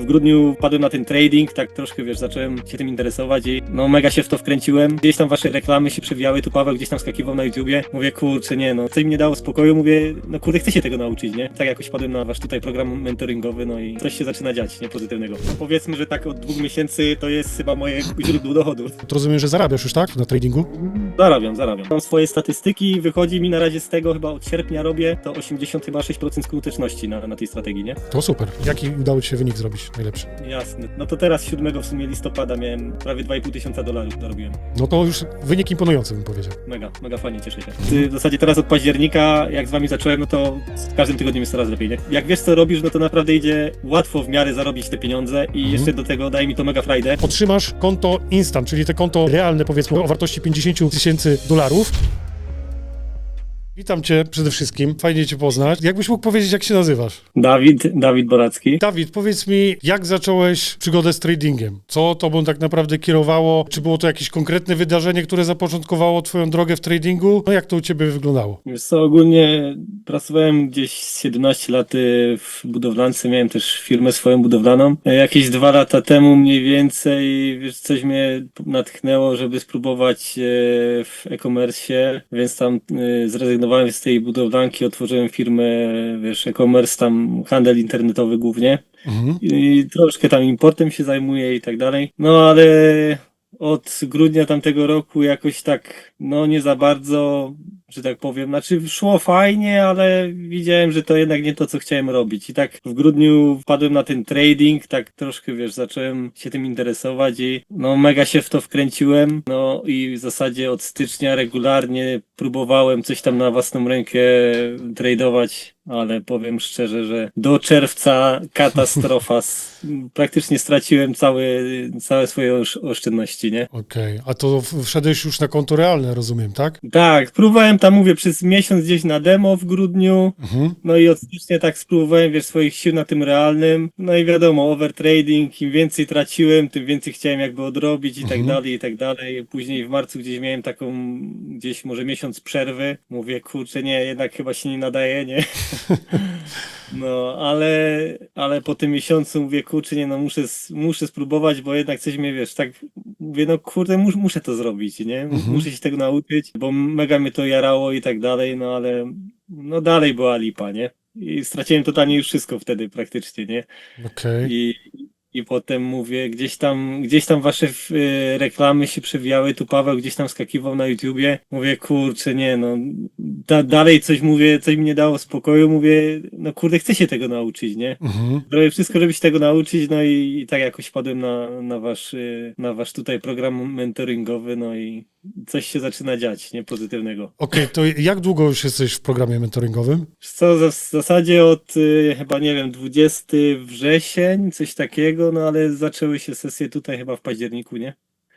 W grudniu wpadłem na ten trading, tak troszkę, wiesz, zacząłem się tym interesować i no mega się w to wkręciłem. Gdzieś tam wasze reklamy się przewijały, tu Paweł gdzieś tam skakiwał na YouTubie. Mówię, kurczę, nie no, coś mi nie dało spokoju, mówię, no kurde, chcę się tego nauczyć, nie? Tak jakoś wpadłem na wasz tutaj program mentoringowy, no i coś się zaczyna dziać, nie? Pozytywnego. No, powiedzmy, że tak od dwóch miesięcy to jest chyba moje źródło dochodu. To rozumiem, że zarabiasz już, tak? Na tradingu? Zarabiam, zarabiam. Mam swoje statystyki, wychodzi mi na razie z tego, chyba od sierpnia robię, to 80 chyba 6% skuteczności na, na tej strategii, nie? To super. Jaki udało ci się wynik zrobić najlepszy? Jasne. No to teraz 7 w sumie listopada miałem prawie 2,5 tysiąca dolarów zarobiłem. No to już wynik imponujący bym powiedział. Mega, mega fajnie, cieszę się. Ty, w zasadzie teraz od października, jak z wami zacząłem, no to z każdym tygodniem jest coraz lepiej, nie? Jak wiesz co robisz, no to naprawdę idzie łatwo w miarę zarobić te pieniądze i Mhm. jeszcze do tego daje mi to mega frajdę. Otrzymasz konto instant, czyli te konto realne powiedzmy o wartości 50 tysięcy dolarów. Witam cię przede wszystkim, fajnie cię poznać. Jakbyś mógł powiedzieć, jak się nazywasz? Dawid, Dawid Boracki. Dawid, powiedz mi, jak zacząłeś przygodę z tradingiem? Co tobą tak naprawdę kierowało? Czy było to jakieś konkretne wydarzenie, które zapoczątkowało twoją drogę w tradingu? No jak to u ciebie wyglądało? Wiesz co, ogólnie pracowałem gdzieś z 17 lat y, w budowlance, miałem też firmę swoją budowlaną. E, Jakieś dwa lata temu mniej więcej, wiesz, coś mnie natchnęło, żeby spróbować e, w e-commerce, więc tam e, zrezygnowałem z tej budowlanki, otworzyłem firmę, wiesz, e-commerce, tam handel internetowy głównie Mhm. i troszkę tam importem się zajmuję i tak dalej. No ale od grudnia tamtego roku jakoś tak, no nie za bardzo, że tak powiem, znaczy szło fajnie, ale widziałem, że to jednak nie to, co chciałem robić. I tak w grudniu wpadłem na ten trading, tak troszkę, wiesz, zacząłem się tym interesować i no mega się w to wkręciłem. No i w zasadzie od stycznia regularnie próbowałem coś tam na własną rękę tradować, ale powiem szczerze, że do czerwca katastrofa. Praktycznie straciłem całe, całe swoje osz- oszczędności, nie? Okej, a to wszedłeś już na konto realne, rozumiem, tak? Tak, próbowałem tam, mówię, przez miesiąc gdzieś na demo w grudniu, Mhm. no i od stycznia tak spróbowałem, wiesz, swoich sił na tym realnym, no i wiadomo, overtrading, im więcej traciłem, tym więcej chciałem jakby odrobić i tak Mhm. dalej, i tak dalej. Później w marcu gdzieś miałem taką, gdzieś może miesiąc przerwy, mówię, kurczę, nie, jednak chyba się nie nadaje, nie? No, ale, ale po tym miesiącu mówię, kurczę, nie, no muszę, muszę spróbować, bo jednak coś mnie, wiesz, tak, mówię, no kurde, mus, muszę to zrobić, nie? Mhm. Muszę się tego nauczyć, bo mega mnie to jarało i tak dalej, no ale, no dalej była lipa, nie? I straciłem totalnie już wszystko wtedy praktycznie, nie? Okej. I, i potem mówię, gdzieś tam, gdzieś tam wasze y, reklamy się przewijały, tu Paweł gdzieś tam skakiwał na YouTubie. Mówię, kurczę, nie no, da, dalej coś mówię, coś mi nie dało spokoju, mówię, no kurde, chcę się tego nauczyć, nie? Mhm. Robię wszystko, żeby się tego nauczyć, no i, i tak jakoś wpadłem na, na wasz, y, na wasz tutaj program mentoringowy, no i coś się zaczyna dziać, nie? Pozytywnego. Okej, to jak długo już jesteś w programie mentoringowym? Co, w zasadzie od y, chyba, nie wiem, 20 wrzesień, coś takiego, no ale zaczęły się sesje tutaj chyba w październiku, nie?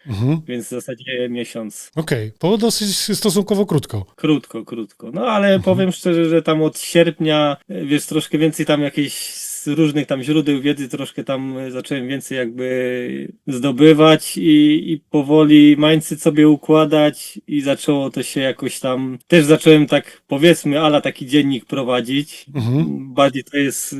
Mhm. Więc w zasadzie miesiąc. Okej, to dosyć stosunkowo krótko. Krótko, krótko. No ale powiem szczerze, że tam od sierpnia, wiesz, troszkę więcej tam jakichś z różnych tam źródeł wiedzy, troszkę tam y, zacząłem więcej jakby zdobywać i, i powoli mindset sobie układać i zaczęło to się jakoś tam, też zacząłem tak powiedzmy, ala taki dziennik prowadzić. Mhm. Bardziej to jest,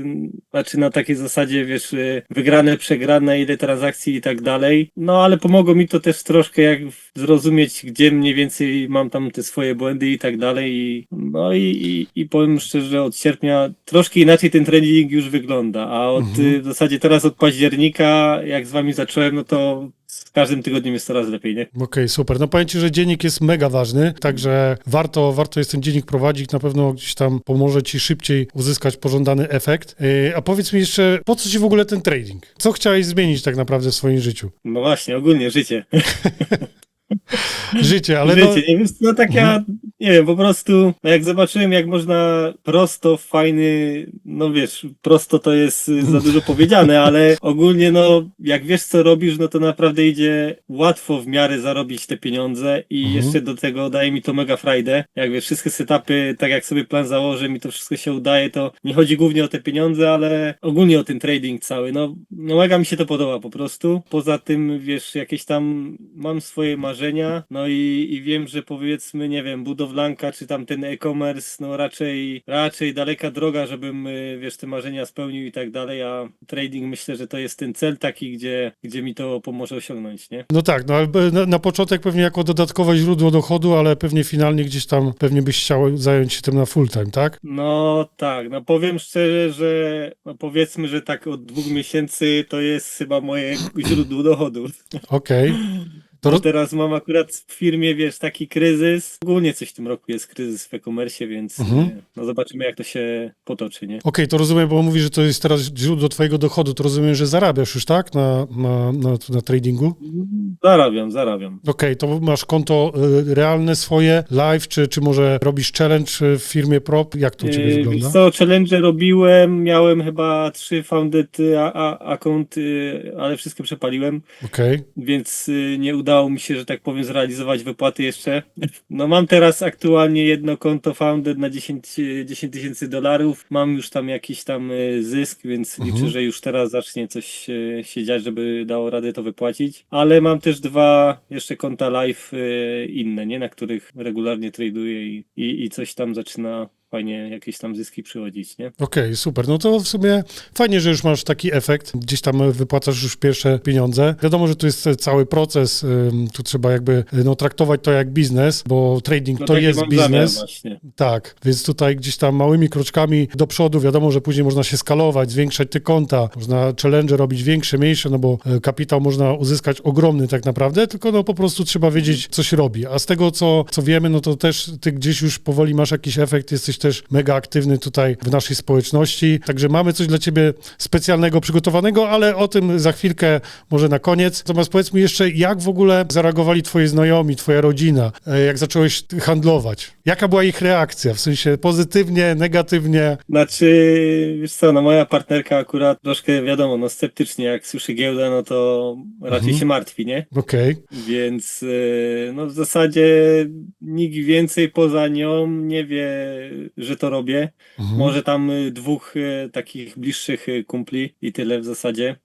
znaczy na takiej zasadzie, wiesz, y, wygrane, przegrane, ile transakcji i tak dalej. No ale pomogło mi to też troszkę jak zrozumieć, gdzie mniej więcej mam tam te swoje błędy i tak dalej. I, no i, i, i powiem szczerze, od sierpnia troszkę inaczej ten trening już wygląda, a od Mhm. y, w zasadzie teraz od października, jak z wami zacząłem, no to z każdym tygodniem jest coraz lepiej, nie? Okej, super. No powiem Ci, że dziennik jest mega ważny, także warto, warto jest ten dziennik prowadzić, na pewno gdzieś tam pomoże Ci szybciej uzyskać pożądany efekt. Yy, a powiedz mi jeszcze, po co Ci w ogóle ten trading? Co chciałeś zmienić tak naprawdę w swoim życiu? No właśnie, ogólnie życie. Życie, ale no... Życie, nie wiem, no tak ja, nie wiem, po prostu, no jak zobaczyłem, jak można prosto, fajny, no wiesz, prosto to jest za dużo powiedziane, ale ogólnie, no, jak wiesz, co robisz, no to naprawdę idzie łatwo w miarę zarobić te pieniądze i Mhm. jeszcze do tego daje mi to mega frajdę. Jak wiesz, wszystkie setupy, tak jak sobie plan założę, mi to wszystko się udaje, to nie chodzi głównie o te pieniądze, ale ogólnie o ten trading cały, no, no mega mi się to podoba po prostu. Poza tym, wiesz, jakieś tam mam swoje marzenia, no i, i wiem, że powiedzmy, nie wiem, budowlanka czy tam ten e-commerce, no raczej, raczej daleka droga, żebym, y, wiesz, te marzenia spełnił i tak dalej, a trading myślę, że to jest ten cel taki, gdzie, gdzie mi to pomoże osiągnąć, nie? No tak, no ale na, na początek pewnie jako dodatkowe źródło dochodu, ale pewnie finalnie gdzieś tam pewnie byś chciał zająć się tym na full time, tak? No tak, no powiem szczerze, że no powiedzmy, że tak od dwóch miesięcy to jest chyba moje źródło dochodu. Okej. To roz... teraz mam akurat w firmie, wiesz, taki kryzys. Ogólnie coś w tym roku jest kryzys w e-commerce, więc Mhm. e, no zobaczymy jak to się potoczy, nie? Okej, to rozumiem, bo mówisz, że to jest teraz źródło twojego dochodu, to rozumiem, że zarabiasz już, tak? Na, na, na, na tradingu? Zarabiam, zarabiam. Okej, to masz konto y, realne swoje, live, czy, czy może robisz challenge w firmie prop? Jak to u ciebie Yy, wygląda? Wiesz co, challenge robiłem, miałem chyba trzy founded y, a, a, account, y, ale wszystkie przepaliłem, Okej, więc nie udało mi się, że tak powiem, zrealizować wypłaty jeszcze. No mam teraz aktualnie jedno konto founded na 10 y, 10 tysięcy dolarów, mam już tam jakiś tam y, zysk, więc Mhm. liczę, że już teraz zacznie coś y, się dziać, żeby dało radę to wypłacić, ale mam też dwa jeszcze konta live y, inne, nie, na których regularnie traduję i, i, i coś tam zaczyna fajnie jakieś tam zyski przychodzić, nie? Okej, super. No to w sumie fajnie, że już masz taki efekt. Gdzieś tam wypłacasz już pierwsze pieniądze. Wiadomo, że to jest cały proces. Tu trzeba jakby y, no, traktować to jak biznes, bo trading No to jest biznes. Tak, więc tutaj gdzieś tam małymi kroczkami do przodu, wiadomo, że później można się skalować, zwiększać te konta, można challenge robić większe, mniejsze, no bo e, kapitał można uzyskać ogromny tak naprawdę, tylko no po prostu trzeba wiedzieć, co się robi. A z tego, co, co wiemy, no to też ty gdzieś już powoli masz jakiś efekt, jesteś też mega aktywny tutaj w naszej społeczności, także mamy coś dla ciebie specjalnego przygotowanego, ale o tym za chwilkę, może na koniec. Natomiast powiedz mi jeszcze, jak w ogóle zareagowali twoi znajomi, twoja rodzina, e, jak zacząłeś handlować? Jaka była ich reakcja? W sensie pozytywnie, negatywnie? Znaczy, wiesz co, no moja partnerka akurat troszkę, wiadomo, no sceptycznie, jak słyszy giełdę, no to raczej Mhm. się martwi, nie? Okej, Więc yy, no w zasadzie nikt więcej poza nią nie wie, że to robię. Mhm. Może tam y, dwóch y, takich bliższych y, kumpli i tyle w zasadzie.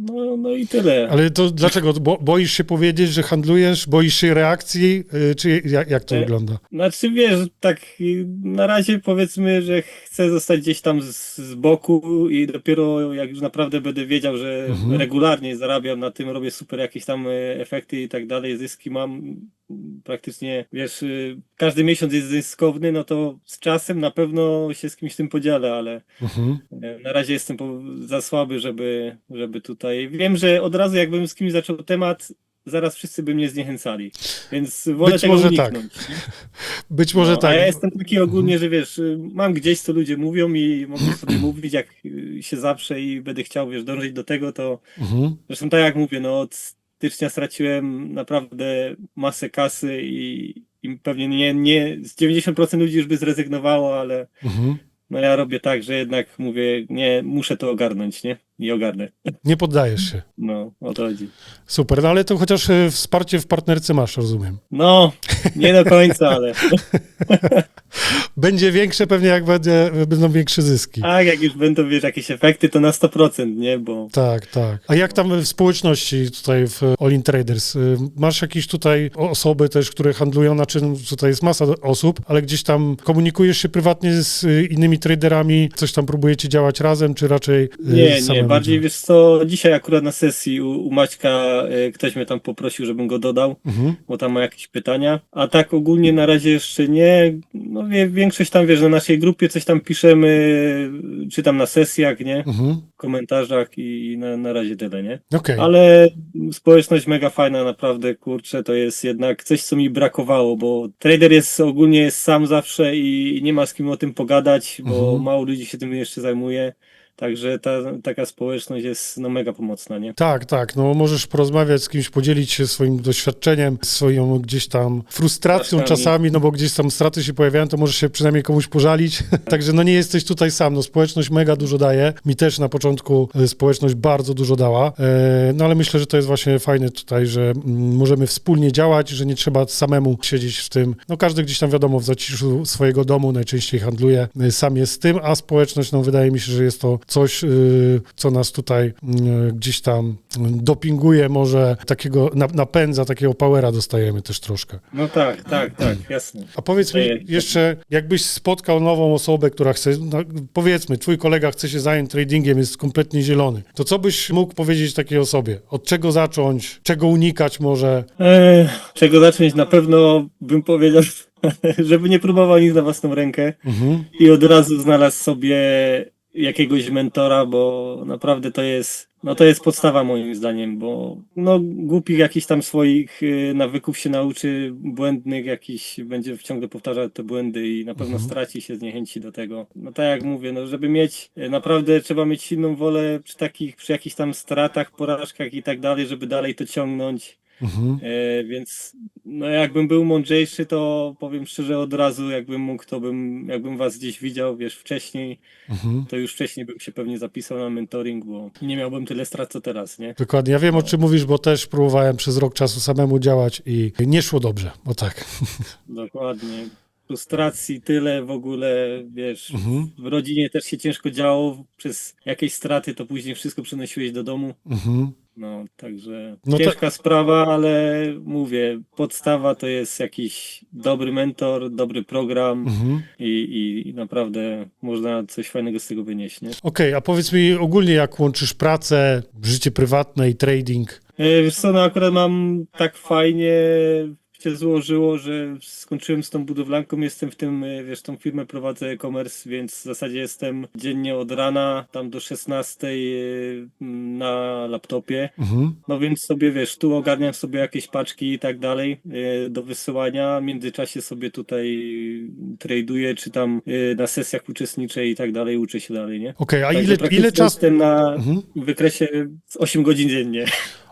No, no i tyle. Ale to dlaczego? Bo, boisz się powiedzieć, że handlujesz? Boisz się reakcji? Czy jak, jak to E, wygląda? Znaczy wiesz, tak na razie powiedzmy, że chcę zostać gdzieś tam z, z boku i dopiero jak już naprawdę będę wiedział, że Mhm. regularnie zarabiam na tym, robię super jakieś tam efekty i tak dalej, zyski mam praktycznie, wiesz, y, każdy miesiąc jest zyskowny, no to z czasem na pewno się z kimś tym podzielę, ale Mhm. e, na razie jestem za słaby, żeby, żeby tutaj, wiem, że od razu jakbym z kimś zaczął temat, zaraz wszyscy by mnie zniechęcali, więc wolę Być tego może tak. uniknąć. nie? Być może no, tak. A ja jestem taki ogólnie, że wiesz, y, mam gdzieś, co ludzie mówią i mogę sobie mówić, jak y, się zawsze i będę chciał, wiesz, dążyć do tego, to Mhm. zresztą tak jak mówię, no od stycznia straciłem naprawdę masę kasy i, i pewnie nie, nie, z 90% ludzi już by zrezygnowało, ale Mhm. no ja robię tak, że jednak mówię, nie, muszę to ogarnąć, nie? I ogarnę. Nie poddajesz się. No, o to chodzi. Super, no ale to chociaż e, wsparcie w partnerce masz, rozumiem. No, nie do końca, ale Będzie większe pewnie, jak będzie, będą większe zyski. tak, jak już będą, wiesz, jakieś efekty, to na 100%, nie? Bo Tak, tak. A jak tam w społeczności tutaj w All In Traders? y, Masz jakieś tutaj osoby też, które handlują, znaczy no, tutaj jest masa osób, ale gdzieś tam komunikujesz się prywatnie z y, innymi traderami? Coś tam próbujecie działać razem, czy raczej y, Nie, nie, samemu bardziej wiesz co, dzisiaj akurat na sesji u, u Maćka e, ktoś mnie tam poprosił, żebym go dodał, Mhm. bo tam ma jakieś pytania, a tak ogólnie na razie jeszcze nie, no wie, większość tam wiesz, na naszej grupie coś tam piszemy, czy tam na sesjach, nie, Mhm. w komentarzach i na, na razie tyle, nie, Okej. ale społeczność mega fajna, naprawdę, kurczę, to jest jednak coś, co mi brakowało, bo trader jest ogólnie jest sam zawsze i nie ma z kim o tym pogadać, bo Mhm. mało ludzi się tym jeszcze zajmuje. Także ta, taka społeczność jest no, mega pomocna, nie? Tak, tak. No możesz porozmawiać z kimś, podzielić się swoim doświadczeniem, swoją gdzieś tam frustracją Czasami. czasami, no bo gdzieś tam straty się pojawiają, to możesz się przynajmniej komuś pożalić. Także no nie jesteś tutaj sam. No społeczność mega dużo daje. Mi też na początku e, społeczność bardzo dużo dała. E, No ale myślę, że to jest właśnie fajne tutaj, że mm, możemy wspólnie działać, że nie trzeba samemu siedzieć w tym. No każdy gdzieś tam wiadomo w zaciszu swojego domu najczęściej handluje, e, sam jest z tym, a społeczność, no wydaje mi się, że jest to coś, y, co nas tutaj y, gdzieś tam dopinguje, może takiego na- napędza, takiego powera dostajemy też troszkę. No tak, tak, tak, jasne. A powiedz mi jeszcze, jakbyś spotkał nową osobę, która chce, no, powiedzmy, twój kolega chce się zająć tradingiem, jest kompletnie zielony, to co byś mógł powiedzieć takiej osobie? Od czego zacząć? Czego unikać może? Eee, czego zacząć? Na pewno bym powiedział, żeby nie próbował nic na własną rękę Mhm. i od razu znalazł sobie jakiegoś mentora, bo naprawdę to jest, no to jest podstawa moim zdaniem, bo no głupich jakichś tam swoich y, nawyków się nauczy, błędnych jakiś będzie ciągle powtarzał te błędy i na pewno Mhm. straci się, zniechęci do tego. No tak jak mówię, no żeby mieć, y, naprawdę trzeba mieć silną wolę przy takich, przy jakichś tam stratach, porażkach i tak dalej, żeby dalej to ciągnąć. Mhm. E, więc no jakbym był mądrzejszy, to powiem szczerze od razu, jakbym mógł, to bym, jakbym was gdzieś widział, wiesz, wcześniej, Mhm. to już wcześniej bym się pewnie zapisał na mentoring, bo nie miałbym tyle strat co teraz, nie? Dokładnie. Ja wiem, o czym mówisz, bo też próbowałem przez rok czasu samemu działać i nie szło dobrze, bo tak. Dokładnie. Frustracji tyle w ogóle, wiesz, Mhm. w rodzinie też się ciężko działo, przez jakieś straty to później wszystko przenosiłeś do domu. Mhm. No, także No to- ciężka sprawa, ale mówię, podstawa to jest jakiś dobry mentor, dobry program Mhm. i, i naprawdę można coś fajnego z tego wynieść, nie? Okej, a powiedz mi ogólnie, jak łączysz pracę, życie prywatne i trading? E, Wiesz co, no akurat mam tak fajnie się złożyło, że skończyłem z tą budowlanką, jestem w tym, e, wiesz, tą firmę prowadzę e-commerce, więc w zasadzie jestem dziennie od rana tam do 16 e, na laptopie. Mhm. No więc sobie wiesz, tu ogarniam sobie jakieś paczki i tak dalej e, do wysyłania. W międzyczasie sobie tutaj traduję, czy tam na sesjach uczestniczę i tak dalej, uczę się dalej, nie? Okej, a Także ile, ile czasu? Jestem na Mhm. wykresie z 8 godzin dziennie.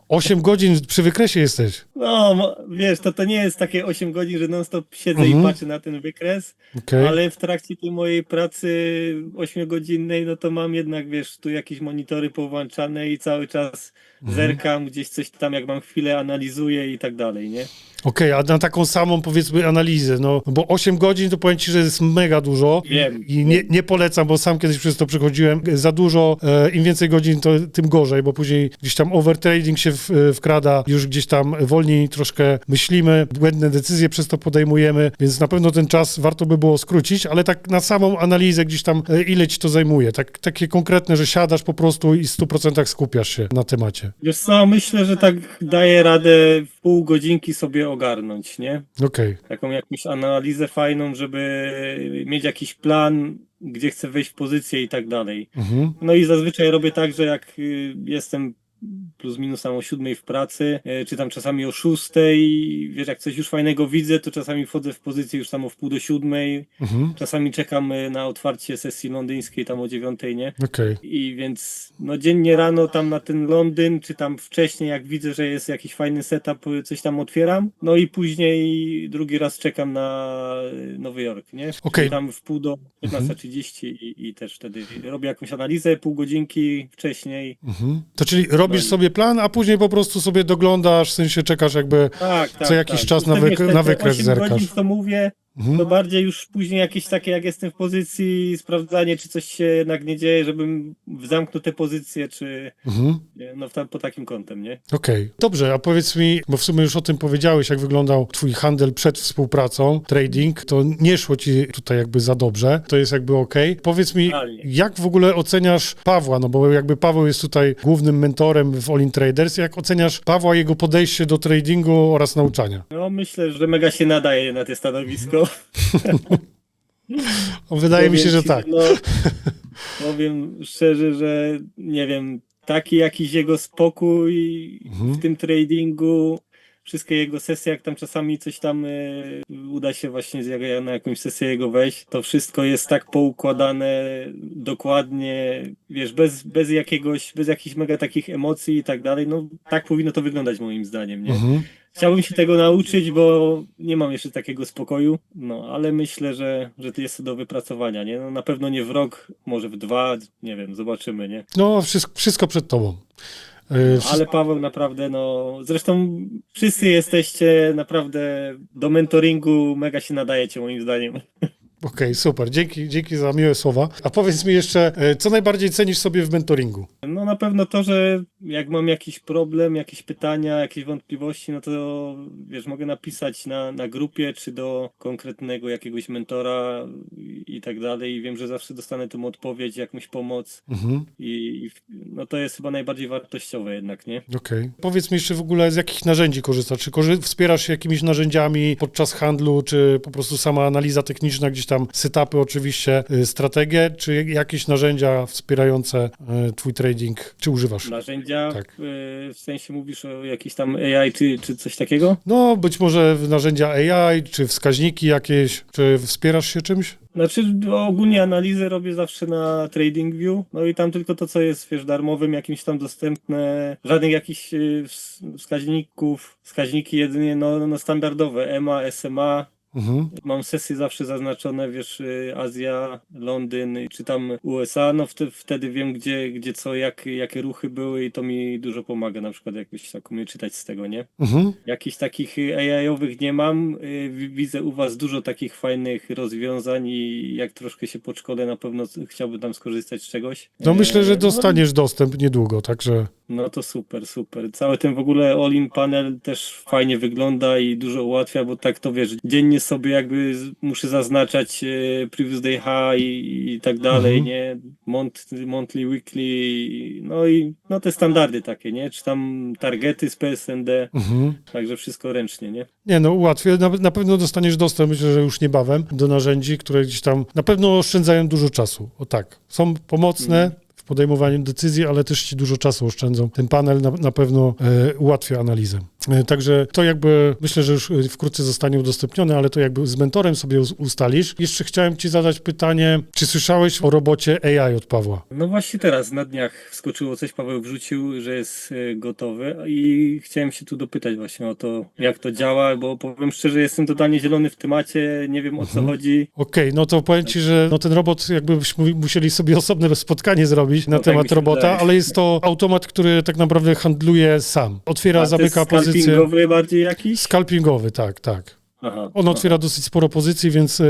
8 godzin przy wykresie jesteś. No, wiesz, to, to nie jest takie 8 godzin, że non-stop siedzę Mhm. i patrzę na ten wykres, Okej. ale w trakcie tej mojej pracy 8-godzinnej, no to mam jednak, wiesz, tu jakieś monitory powłączane i cały czas Mhm. zerkam, gdzieś coś tam, jak mam chwilę, analizuję i tak dalej, nie? Okej, a na taką samą powiedzmy analizę, no bo 8 godzin to powiem ci, że jest mega dużo Wiem, i nie, nie polecam, bo sam kiedyś przez to przechodziłem. Za dużo, e, im więcej godzin, to tym gorzej, bo później gdzieś tam overtrading się w, wkrada, już gdzieś tam wolniej troszkę myślimy, błędne decyzje przez to podejmujemy, więc na pewno ten czas warto by było skrócić, ale tak na samą analizę gdzieś tam, e, ile ci to zajmuje, tak, takie konkretne, że siadasz po prostu i w 100% skupiasz się na temacie. Wiesz co, myślę, że tak daję radę w pół godzinki sobie ogarnąć, nie? Okej. Taką jakąś analizę fajną, żeby mieć jakiś plan, gdzie chcę wejść w pozycję i tak dalej. Mhm. No i zazwyczaj robię tak, że jak y, jestem plus minus tam o siódmej w pracy, y, czy tam czasami o szóstej, wiesz, jak coś już fajnego widzę, to czasami wchodzę w pozycję już tam o wpół do siódmej, Mhm. czasami czekam y, na otwarcie sesji londyńskiej tam o dziewiątej, nie? Okej. I więc no dziennie rano tam na ten Londyn, czy tam wcześniej jak widzę, że jest jakiś fajny setup, y, coś tam otwieram, no i później drugi raz czekam na Nowy Jork, nie? Czyli Tam w pół do 15.30 i, i też wtedy robię jakąś analizę, pół godzinki wcześniej. Mhm. To czyli robisz No i- sobie plan, a później po prostu sobie doglądasz, w sensie czekasz jakby... Tak, tak. Co jakiś tak. czas na te- na wykres 8 zerkasz. Godzin, mówię, Mhm. to bardziej już później jakieś takie, jak jestem w pozycji, sprawdzanie, czy coś się jednak nie dzieje, żebym zamknął te pozycje, czy Mhm. no tam, po takim kątem, nie? Okej, dobrze, a powiedz mi, bo w sumie już o tym powiedziałeś, jak wyglądał twój handel przed współpracą, trading, to nie szło ci tutaj jakby za dobrze, to jest jakby okej. Powiedz mi, Totalnie. jak w ogóle oceniasz Pawła, no bo jakby Paweł jest tutaj głównym mentorem w All In Traders, jak oceniasz Pawła, jego podejście do tradingu oraz nauczania? No myślę, że mega się nadaje na to stanowisko. Wydaje mi się, że tak. No, powiem szczerze, że nie wiem, taki jakiś jego spokój Mhm. w tym tradingu, wszystkie jego sesje, jak tam czasami coś tam e, uda się właśnie z- jak- na jakąś sesję jego wejść, to wszystko jest tak poukładane dokładnie, wiesz, bez, bez jakiegoś, bez jakichś mega takich emocji i tak dalej, no tak powinno to wyglądać moim zdaniem, nie? Mhm. Chciałbym się tego nauczyć, bo nie mam jeszcze takiego spokoju, no ale myślę, że, że to jest do wypracowania, nie? No, na pewno nie w rok, może w dwa, nie wiem, zobaczymy, nie? No, wszystko, wszystko przed tobą. Yy, wszy- Ale Paweł naprawdę, no, zresztą wszyscy jesteście naprawdę do mentoringu mega się nadajecie moim zdaniem. Okej, super. Dzięki, dzięki za miłe słowa. A powiedz mi jeszcze, e, co najbardziej cenisz sobie w mentoringu? No na pewno to, że jak mam jakiś problem, jakieś pytania, jakieś wątpliwości, no to wiesz, mogę napisać na, na grupie, czy do konkretnego jakiegoś mentora i, tak dalej. I wiem, że zawsze dostanę tą odpowiedź, jakąś pomoc. Mhm. I, i no to jest chyba najbardziej wartościowe jednak, nie? Okej. Powiedz mi jeszcze w ogóle, z jakich narzędzi korzystasz? Czy korzy- wspierasz się jakimiś narzędziami podczas handlu, czy po prostu sama analiza techniczna, gdzieś tam setupy oczywiście, y, strategie, czy jakieś narzędzia wspierające y, twój trading, czy używasz? Narzędzia, Tak. y, w sensie mówisz o jakiejś tam AI czy, czy coś takiego? No, być może narzędzia AI, czy wskaźniki jakieś, czy wspierasz się czymś? Znaczy ogólnie analizę robię zawsze na TradingView, no i tam tylko to, co jest, wiesz, darmowym, jakimś tam dostępne, żadnych jakichś ws- wskaźników, wskaźniki jedynie no, no standardowe, EMA, SMA, Mhm. Mam sesje zawsze zaznaczone, wiesz, y, Azja, Londyn, czy tam USA, no wtedy, wtedy wiem, gdzie, gdzie co, jak, jakie ruchy były i to mi dużo pomaga, na przykład jakoś tak umiem czytać z tego, nie? Mhm. Jakichś takich y, AI-owych nie mam, y, wi- widzę u was dużo takich fajnych rozwiązań i jak troszkę się podszkolę, na pewno chciałbym tam skorzystać z czegoś. No myślę, że E, dostaniesz dostęp niedługo, także... no to super, super. Cały ten w ogóle all-in panel też fajnie wygląda i dużo ułatwia, bo tak to wiesz, dziennie sobie jakby muszę zaznaczać e, previous day high i, i tak dalej, Mhm. nie? Mont, monthly, weekly, no i no te standardy takie, nie? Czy tam targety z PSND, Mhm. także wszystko ręcznie, nie? Nie, no ułatwię. Na, na pewno dostaniesz dostęp, myślę, że już niebawem, do narzędzi, które gdzieś tam na pewno oszczędzają dużo czasu. O tak, są pomocne w podejmowaniu decyzji, ale też ci dużo czasu oszczędzą. Ten panel na, na pewno e, ułatwia analizę. E, także to jakby, myślę, że już e, wkrótce zostanie udostępnione, ale to jakby z mentorem sobie us- ustalisz. Jeszcze chciałem ci zadać pytanie, czy słyszałeś o robocie AI od Pawła? No właśnie teraz, na dniach wskoczyło coś, Paweł wrzucił, że jest e, gotowy i chciałem się tu dopytać właśnie o to, jak to działa, bo powiem szczerze, jestem totalnie zielony w temacie, nie wiem o co Mhm. chodzi. Okej, no to powiem ci, że no ten robot jakbyśmy musieli sobie osobne spotkanie zrobić na No tak temat się robota, wydaje. ale jest to automat, który tak naprawdę handluje sam. Otwiera, A zamyka pozycję. scalpingowy bardziej jakiś? Scalpingowy, tak, tak. Aha, On otwiera dosyć sporo pozycji, więc e,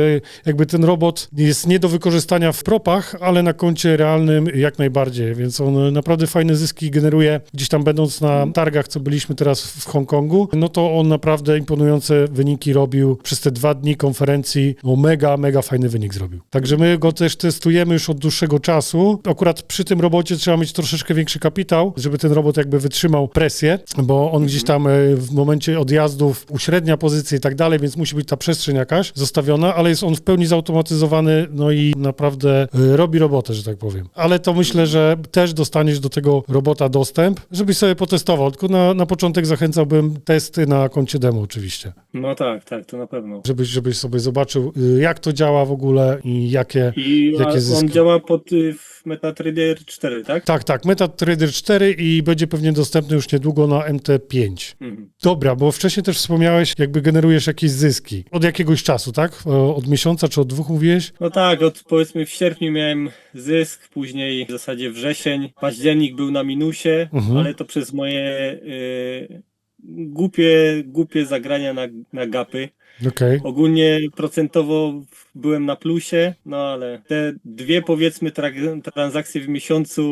jakby ten robot jest nie do wykorzystania w propach, ale na koncie realnym jak najbardziej, więc on e, naprawdę fajne zyski generuje. Gdzieś tam będąc na targach, co byliśmy teraz w Hongkongu, no to on naprawdę imponujące wyniki robił przez te dwa dni konferencji. No mega, mega fajny wynik zrobił. Także my go też testujemy już od dłuższego czasu. Akurat przy tym robocie trzeba mieć troszeczkę większy kapitał, żeby ten robot jakby wytrzymał presję, bo on gdzieś tam e, w momencie odjazdów uśrednia pozycję i tak dalej, więc musi być ta przestrzeń jakaś zostawiona, ale jest on w pełni zautomatyzowany, no i naprawdę e, robi robotę, że tak powiem. Ale to myślę, że też dostaniesz do tego robota dostęp, żebyś sobie potestował. Tylko na, na początek zachęcałbym testy na koncie demo oczywiście, No tak, tak, to na pewno. żebyś, żebyś sobie zobaczył, y, jak to działa w ogóle i jakie... I Jakie zyski? on działa pod y, MetaTrader 4, tak? Tak, tak, MetaTrader 4 i będzie pewnie dostępny już niedługo na MT5. Mhm. Dobra, bo wcześniej też wspomniałeś, jakby generujesz jakieś zyski. Od jakiegoś czasu, tak? O, Od miesiąca czy od dwóch mówiłeś? No tak, od powiedzmy w sierpniu miałem zysk, później w zasadzie wrzesień, październik był na minusie, Mhm. ale to przez moje y, głupie, głupie zagrania na, na gapy. Okej. Ogólnie procentowo byłem na plusie, no ale te dwie powiedzmy tra- transakcje w miesiącu,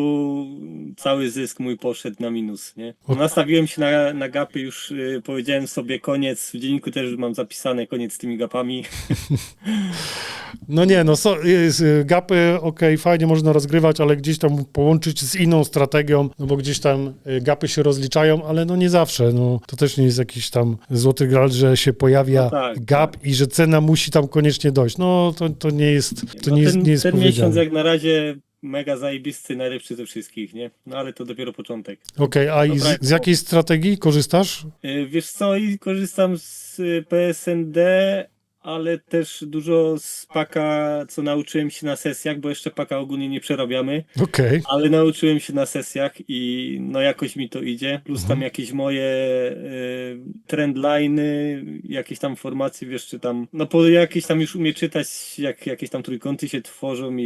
cały zysk mój poszedł na minus, nie? Nastawiłem się na, na gapy, już y, powiedziałem sobie koniec, w dzienniku też mam zapisane koniec z tymi gapami. No nie, no so, jest, y, gapy, okej, fajnie można rozgrywać, ale gdzieś tam połączyć z inną strategią, no bo gdzieś tam y, gapy się rozliczają, ale no nie zawsze, no to też nie jest jakiś tam złoty gral, że się pojawia No tak, gap i że cena musi tam koniecznie dojść. No to, to nie jest, to No nie jest, ten, nie jest ten miesiąc jak na razie mega zajebisty, najlepszy ze wszystkich, nie? No ale to dopiero początek. Okej, a i Dobra, z, z jakiej strategii korzystasz? Y, Wiesz co, i korzystam z y, PSND, ale też dużo z paka, co nauczyłem się na sesjach, bo jeszcze paka ogólnie nie przerabiamy, Okej. ale nauczyłem się na sesjach i no jakoś mi to idzie. Plus Mhm. tam jakieś moje y, trendliny, jakieś tam formacje, wiesz, czy tam, no po jakieś tam już umie czytać, jak jakieś tam trójkąty się tworzą i,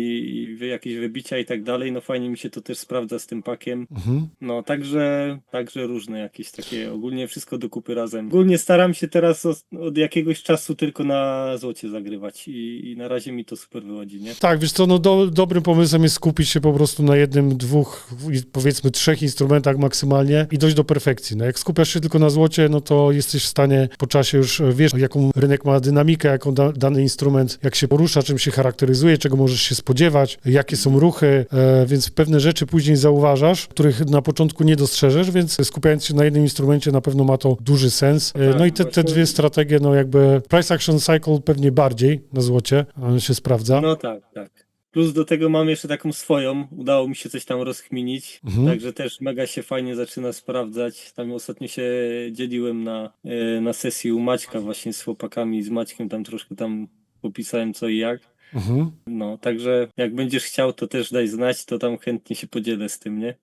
i jakieś wybicia i tak dalej, no fajnie mi się to też sprawdza z tym pakiem. Mhm. No, także, także różne jakieś takie, ogólnie wszystko do kupy razem. Ogólnie staram się teraz od, od jakiegoś czasu tylko na na złocie zagrywać i, i na razie mi to super wychodzi, nie? Tak, wiesz co, no do, dobrym pomysłem jest skupić się po prostu na jednym, dwóch, powiedzmy trzech instrumentach maksymalnie i dojść do perfekcji. No jak skupiasz się tylko na złocie, no to jesteś w stanie po czasie już wiesz, jaką rynek ma dynamikę, jaką da, dany instrument, jak się porusza, czym się charakteryzuje, czego możesz się spodziewać, jakie są ruchy, e, więc pewne rzeczy później zauważasz, których na początku nie dostrzeżesz, więc skupiając się na jednym instrumencie na pewno ma to duży sens. E, Tak, no i te, te dwie strategie, no jakby price action cycle pewnie bardziej na złocie e, się sprawdza. No tak, tak. Plus do tego mam jeszcze taką swoją, udało mi się coś tam rozkminić, Mhm. także też mega się fajnie zaczyna sprawdzać. Tam ostatnio się dzieliłem na, e, na sesji u Maćka właśnie z chłopakami, z Maćkiem tam troszkę tam popisałem co i jak. Mhm. No, także jak będziesz chciał, to też daj znać, to tam chętnie się podzielę z tym, nie?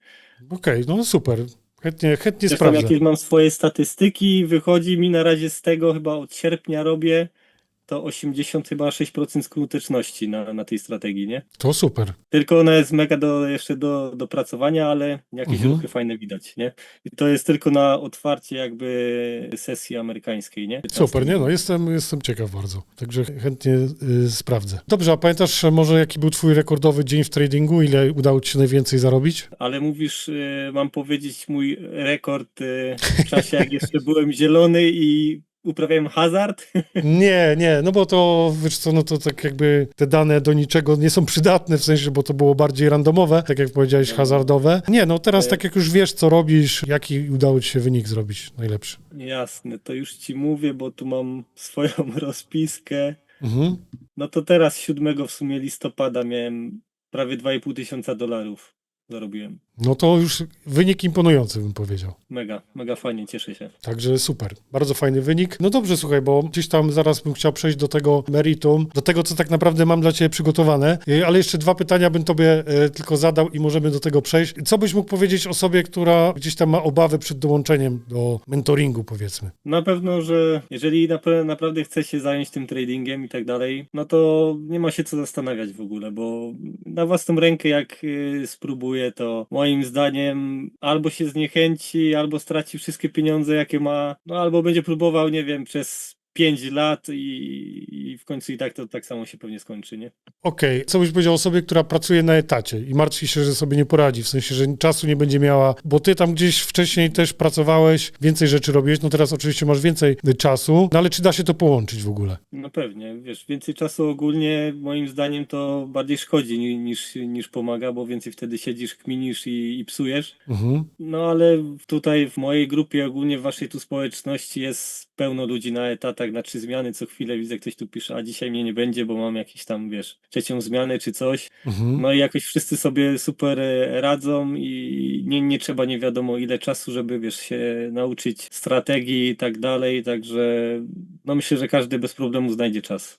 Okej, no super. Chętnie, chętnie tam sprawdzę. jakieś mam swoje statystyki, wychodzi mi na razie z tego, chyba od sierpnia robię, to 80 chyba 6% skuteczności na, na tej strategii, nie? To super. Tylko ona jest mega do, jeszcze do dopracowania, ale jakieś Mhm. ruchy fajne widać, nie? I to jest tylko na otwarcie jakby sesji amerykańskiej, nie? Super, nie no, jestem, jestem ciekaw bardzo. Także chętnie y, sprawdzę. Dobrze, a pamiętasz może jaki był twój rekordowy dzień w tradingu? Ile udało ci się najwięcej zarobić? Ale mówisz, y, mam powiedzieć mój rekord y, w czasie, jak jeszcze byłem zielony i uprawiałem hazard? Nie, nie, no bo to, wiesz co, no to tak jakby te dane do niczego nie są przydatne, w sensie, bo to było bardziej randomowe, tak jak powiedziałeś, No. hazardowe. Nie, no teraz tak jak już wiesz, co robisz, jaki udało ci się wynik zrobić najlepszy. Jasne, to już ci mówię, bo tu mam swoją rozpiskę. Mhm. No to teraz 7 w sumie listopada miałem prawie 2,5 tysiąca dolarów zarobiłem. No to już wynik imponujący, bym powiedział. Mega, mega fajnie, cieszę się. Także super, bardzo fajny wynik. No dobrze, słuchaj, bo gdzieś tam zaraz bym chciał przejść do tego meritum, do tego, co tak naprawdę mam dla Ciebie przygotowane, ale jeszcze dwa pytania bym Tobie y, tylko zadał i możemy do tego przejść. Co byś mógł powiedzieć osobie, która gdzieś tam ma obawy przed dołączeniem do mentoringu, powiedzmy? Na pewno, że jeżeli napra- naprawdę chce się zająć tym tradingiem i tak dalej, no to nie ma się co zastanawiać w ogóle, bo na własną rękę jak y, spróbuje, to moim zdaniem albo się zniechęci, albo straci wszystkie pieniądze, jakie ma, no albo będzie próbował, nie wiem, przez 5 lat i, i w końcu i tak to tak samo się pewnie skończy, nie? Okej, co byś powiedział osobie, która pracuje na etacie i martwi się, że sobie nie poradzi, w sensie, że czasu nie będzie miała, bo ty tam gdzieś wcześniej też pracowałeś, więcej rzeczy robiłeś, no teraz oczywiście masz więcej y, czasu, no ale czy da się to połączyć w ogóle? No pewnie, wiesz, więcej czasu ogólnie moim zdaniem to bardziej szkodzi ni- niż, niż pomaga, bo więcej wtedy siedzisz, kminisz i, i psujesz. Mhm. No ale tutaj w mojej grupie, ogólnie w waszej tu społeczności jest pełno ludzi na etatach, na trzy zmiany, co chwilę widzę ktoś tu pisze, a dzisiaj mnie nie będzie, bo mam jakiś tam, wiesz, trzecią zmianę czy coś. Mhm. No i jakoś wszyscy sobie super e, radzą i nie, nie trzeba nie wiadomo ile czasu, żeby, wiesz, się nauczyć strategii i tak dalej, także no myślę, że każdy bez problemu znajdzie czas.